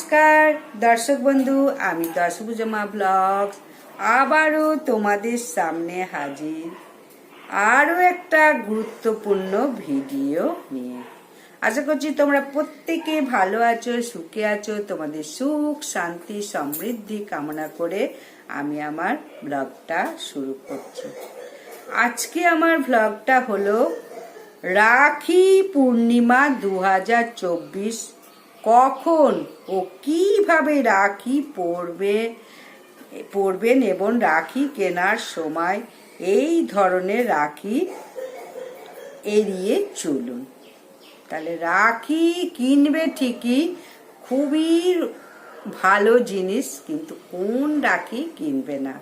নমস্কার, দর্শক বন্ধু, আমি দশভুজমা ব্লগ আবারও তোমাদের সামনে হাজির। আরও একটা গুরুত্বপূর্ণ ভিডিও নিয়ে। আশা করছি তোমরা প্রত্যেকে ভালো আছো, সুখে আছো। তোমাদের সুখ, শান্তি, সমৃদ্ধি কামনা করে আমি আমার ব্লগটা শুরু করছি। আজকে আমার ব্লগটা হলো রাখি পূর্ণিমা দু হাজার চব্বিশ কখন ও কীভাবে রাখি পরবে পরবেন এবং রাখি কেনার সময় এই ধরনের রাখি এড়িয়ে চলুন। তাহলে রাখি কিনবে ঠিকই, খুবই ভালো জিনিস, কিন্তু কোন রাখি কিনবে না?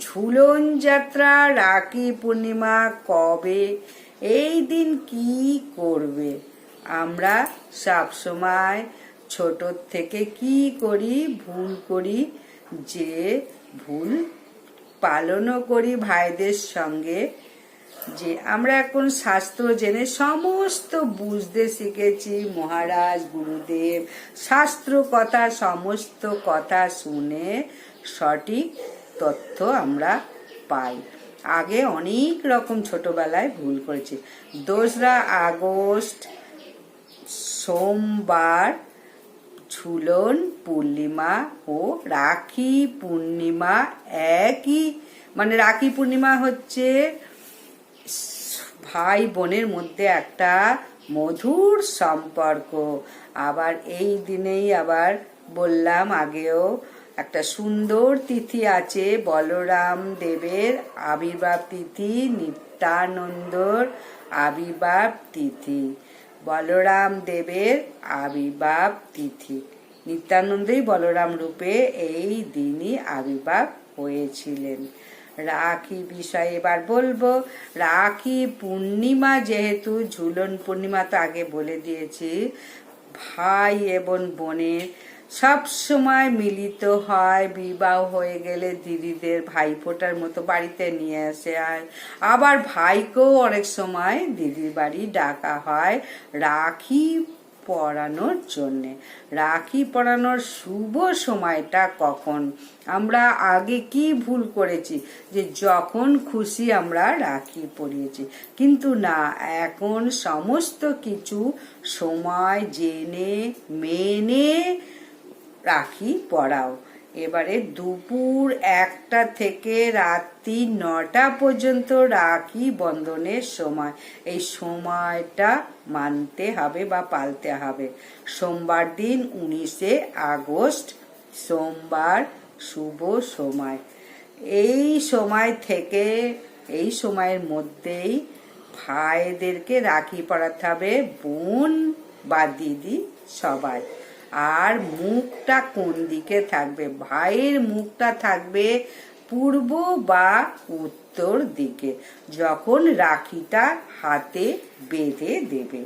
ঝুলন যাত্রা, রাখি পূর্ণিমা কবে? এই দিন কি করবে? আমরা সবসময় ছোট থেকে কি করি, ভুল করি, যে ভুল পালনও করি ভাইদের সঙ্গে, যে আমরা এখন শাস্ত্র জেনে সমস্ত বুঝতে শিখেছি, মহারাজ, গুরুদেব শাস্ত্র কথা সমস্ত কথা শুনে সঠিক তথ্য আমরা পাই। আগে অনেক রকম ছোটবেলায় ভুল করেছি। দোসরা আগস্ট সোমবার ঝুলন পূর্ণিমা ও রাখি পূর্ণিমা একই মানে রাখি পূর্ণিমা হচ্ছে ভাই বোনের মধ্যে একটা মধুর সম্পর্ক। আবার এই দিনেই আবার বললাম আগেও, একটা সুন্দর তিথি আছে বলরাম দেবের আবির্ভাব তিথি, নিত্যানন্দর আবির্ভাব তিথি। বলরাম দেবের আবির্ভাব তিথি। নিত্যানন্দই বলরাম রূপে এই দিনই আবির্ভাব হয়েছিলেন। রাখি বিষয়ে এবার বলব, রাখি পূর্ণিমা যেহেতু, ঝুলন পূর্ণিমা তো আগে বলে দিয়েছি, ভাই এবং বোনের সব সময় মিলিত হয়, বিবাহ হয়ে গেলে দিদিদের ভাইফোঁটার মতো বাড়িতে নিয়ে আসে। আর আবার ভাইকেও অনেক সময় দিদির বাড়ি ডাকা হয় রাখি পরানোর জন্যে। রাখি পরানোর শুভ সময়টা কখন? আমরা আগে কি ভুল করেছি? যে যখন খুশি আমরা রাখি পরিয়েছি। কিন্তু না, এখন সমস্ত কিছু সময় জেনে, মেনে রাখি পড়াও এবারে দুপুর একটা থেকে রাত্রি নটা পর্যন্ত রাখি বন্ধনের সময়। এই সময়টা মানতে হবে বা পালতে হবে। সোমবার দিন উনিশে আগস্ট, সোমবার শুভ সময়। এই সময় থেকে, এই সময়ের মধ্যেই ভাইদেরকে রাখি পড়াতে হবে, বোন বা দিদি সবাই। আর মুখটা কোন দিকে থাকবে? ভাইয়ের মুখটা থাকবে পূর্ব বা উত্তর দিকে, যখন রাখিটা হাতে বেঁধে দেবে।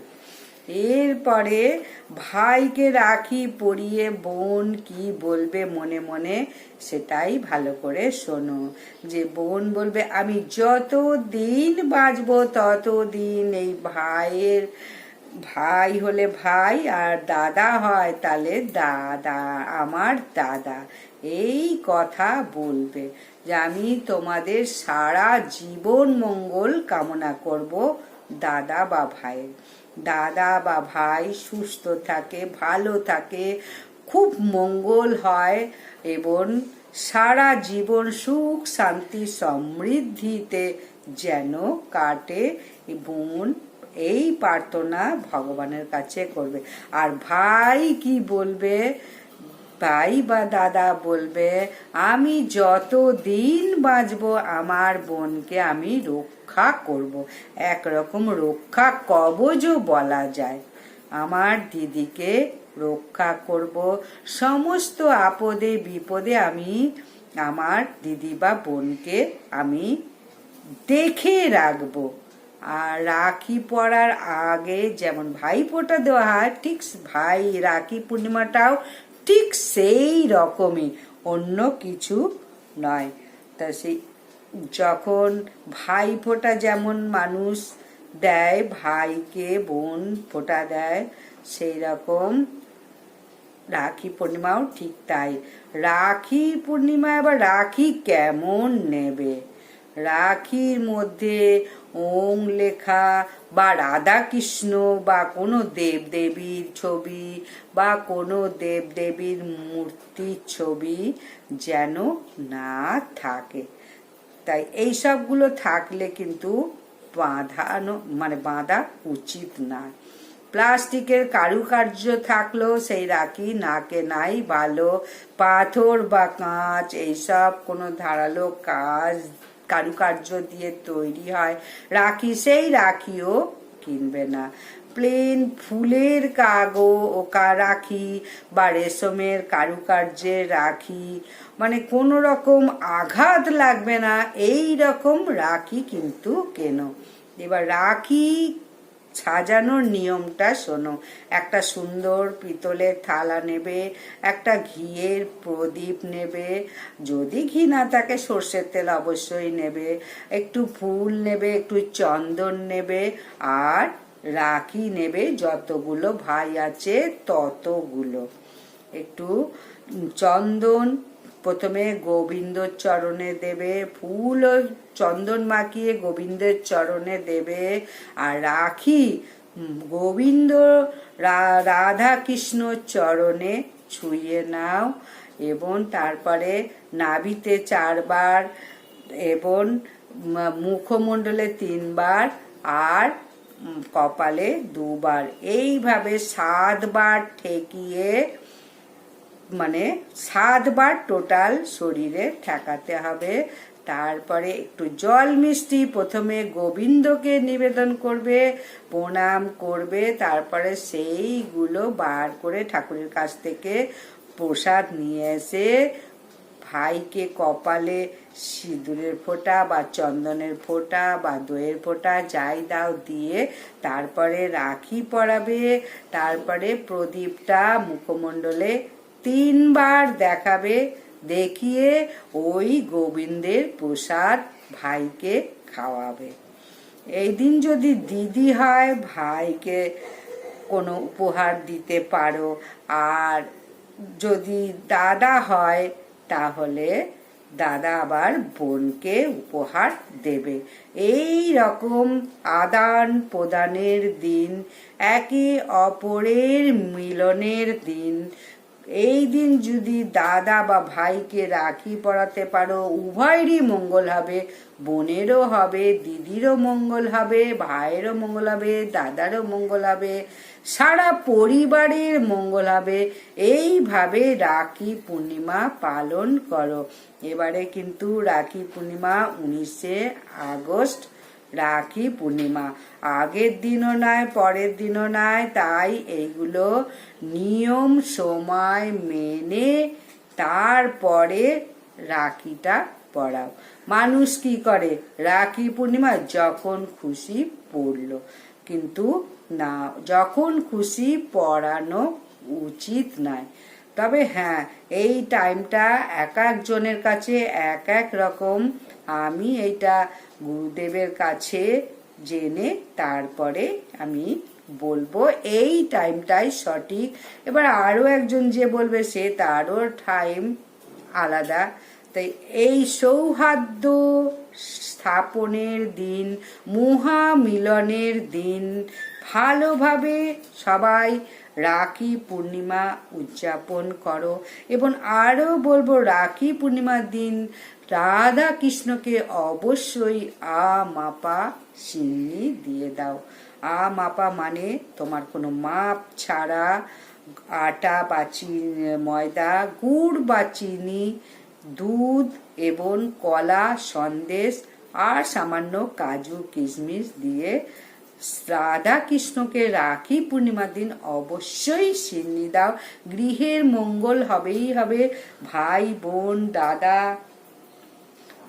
এরপরে ভাইকে রাখি পরিয়ে, বোন কি বলবে মনে মনে সেটাই ভালো করে শোনো। যে বোন বলবে, আমি যত দিন বাঁচবো তত দিন এই ভাইয়ের ভাই হলে ভাই আর দাদা হয় তাহলে দাদা, আমার দাদা। এই কথা বলবে যে আমি তোমাদের সারা জীবন মঙ্গল কামনা করব দাদা বা ভাইয়ের। দাদা বা ভাই সুস্থ থাকে, ভালো থাকে, খুব মঙ্গল হয় এবং সারা জীবন সুখ, শান্তি, সমৃদ্ধিতে যেন কাটে। বোন এই প্রার্থনা ভগবানের কাছে করবে। আর ভাই কি বলবে? ভাই বা দাদা বলবে, আমি যত দিন বাঁচব, আমার বোনকে আমি রক্ষা করব। একরকম রক্ষা কবজও বলা যায়। আমার দিদিকে রক্ষা করব। সমস্ত আপদে, বিপদে আমি, আমার দিদি বা বোনকে আমি দেখে রাখব। আর রাখি পরার আগে যেমন ভাই ফোঁটা দেওয়া হয়, ঠিক ভাই রাখি পূর্ণিমাটাও ঠিক সেই রকমই, অন্য কিছু নয়। তা সেই যখন ভাই ফোঁটা যেমন মানুষ দেয়, ভাইকে বোন ফোঁটা দেয়, সেই রকম রাখি পূর্ণিমাও ঠিক তাই। রাখি পূর্ণিমা আবার রাখি কেমন নেবে? রাখির মধ্যে ওং লেখা বা রাধা কৃষ্ণ বা কোনো দেব দেবীর ছবি বা কোনো দেব দেবীর মূর্তির ছবি যেন না থাকে। তাই এই সবগুলো থাকলে কিন্তু বাঁধানো মানে বাঁধা উচিত না প্লাস্টিকের কারুকার্য থাকলেও সেই রাখি নাকে নাই ভালো পাথর বা কাঁচ, এইসব কোনো ধারালো কাজ কারুকার্য দিয়ে তৈরি হয়। রাখি সেই রাখিও কিনবে না। প্লেন ফুলের কাগো ও রাখি, বা রেশমের কারুকার্যের রাখি। মানে কোনো রকম আঘাত লাগবে না, এই রকম রাখি কিন্তু কেন। এবার রাখি সাজানোর নিয়মটা শোনো। একটা সুন্দর পিতলের থালা নেবে, একটা ঘিয়ের প্রদীপ নেবে। যদি ঘি না থাকে, সর্ষের তেল অবশ্যই নেবে। একটু ফুল নেবে, একটু চন্দন নেবে। আর রাখি নেবে, যতগুলো ভাই আছে ততগুলো। একটু চন্দন প্রথমে গোবিন্দর চরণে দেবে ফুল ও চন্দন মাখিয়ে গোবিন্দের চরণে দেবে। আর রাখি গোবিন্দ রাধা কৃষ্ণ চরণে ছুঁয়ে নাও এবং তারপরে নাভিতে চারবার এবং মুখমণ্ডলে তিনবার আর কপালে দুবার। এইভাবে সাতবার ঠেকিয়ে মানে সাতবার টোটাল শরীরে ঠেকাতে হবে। তারপরে একটু জল মিষ্টি প্রথমে গোবিন্দকে নিবেদন করবে, প্রণাম করবে, তারপরে সেইগুলো বার করে ঠাকুরের কাছ থেকে প্রসাদ নিয়ে এসে ভাইকে কপালে সিঁদুরের ফোঁটা বা চন্দনের ফোঁটা বা দইয়ের ফোঁটা যাই দাও দিয়ে তারপরে রাখি পরাবে। তারপরে প্রদীপটা মুখমণ্ডলে তিনবার দেখাবে, দেখিয়ে ওই গোবিন্দের প্রসাদ ভাইকে খাওয়াবে। এই দিন যদি দিদি হয়, ভাইকে কোনো উপহার দিতে পারো। আর যদি দাদা হয়, তাহলে দাদা আবার বোনকে উপহার দেবে। এই রকম আদান প্রদানের দিন, একে অপরের মিলনের দিন এই দিন যদি দাদা বা ভাইকে রাখি পরাতে পারো, উভয়েরই মঙ্গল হবে। বোনেরও হবে, দিদিরও মঙ্গল হবে, ভাইয়েরও মঙ্গল হবে, দাদারও মঙ্গল হবে। সারা পরিবারের মঙ্গল হবে। এইভাবে রাখি পূর্ণিমা পালন করো। এবারে কিন্তু রাখি পূর্ণিমা উনিশে আগস্ট রাখি পূর্ণিমা। আগের দিনও নয়, পরের দিনও নয়, তাই এইগুলো নিয়ম সময় মেনে তারপরে রাখিটা পড়াও। মানুষ কি করে? রাখি পূর্ণিমা যখন খুশি পড়ল। কিন্তু না, যখন খুশি পড়ানো উচিত নয়। তবে হ্যাঁ এই টাইমটা এক একজনের কাছে এক এক রকম আমি এইটা গুরুদেবের কাছে জেনে তারপরে আমি বলব, এই টাইমটাই সঠিক। এবার আরও একজন যে বলবে, সে তারও টাইম আলাদা। তাই এই সৌহার্দ্য স্থাপনের দিন, মহামিলনের দিন, ভালোভাবে সবাই রাখি পূর্ণিমা উদযাপন করো। এবং আরও বলব, রাখি পূর্ণিমার দিন রাধা কৃষ্ণকে অবশ্যই আ মাপা সিন্নি দিয়ে দাও। আ মাপা মানে তোমার কোনো মাপ ছাড়া আটা বা ময়দা, গুড় বা চিনি, দুধ, এবং কলা, সন্দেশ আর সামান্য কাজু, কিশমিশ দিয়ে রাধা কৃষ্ণকে রাখি পূর্ণিমার দিন অবশ্যই সিন্নি দাও। গৃহের মঙ্গল হবেই হবে। ভাই, বোন, দাদা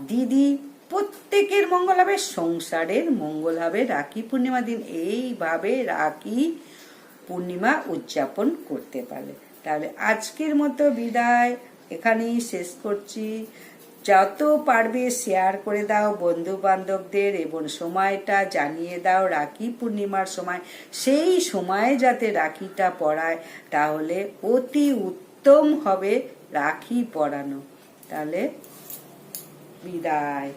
দিদি, প্রত্যেকের মঙ্গল হবে, সংসারের মঙ্গল হবে। রাখি পূর্ণিমা দিন এইভাবে রাখি পূর্ণিমা উদযাপন করতে পারবে তাহলে আজকের মতো বিদায়। এখানেই শেষ করছি। যত পারবে শেয়ার করে দাও বন্ধু বান্ধবদের এবং সময়টা জানিয়ে দাও রাখি পূর্ণিমার সময়। সেই সময়ে যাতে রাখিটা পড়ায়, তাহলে অতি উত্তম হবে রাখি পরানো তাহলে বিদায়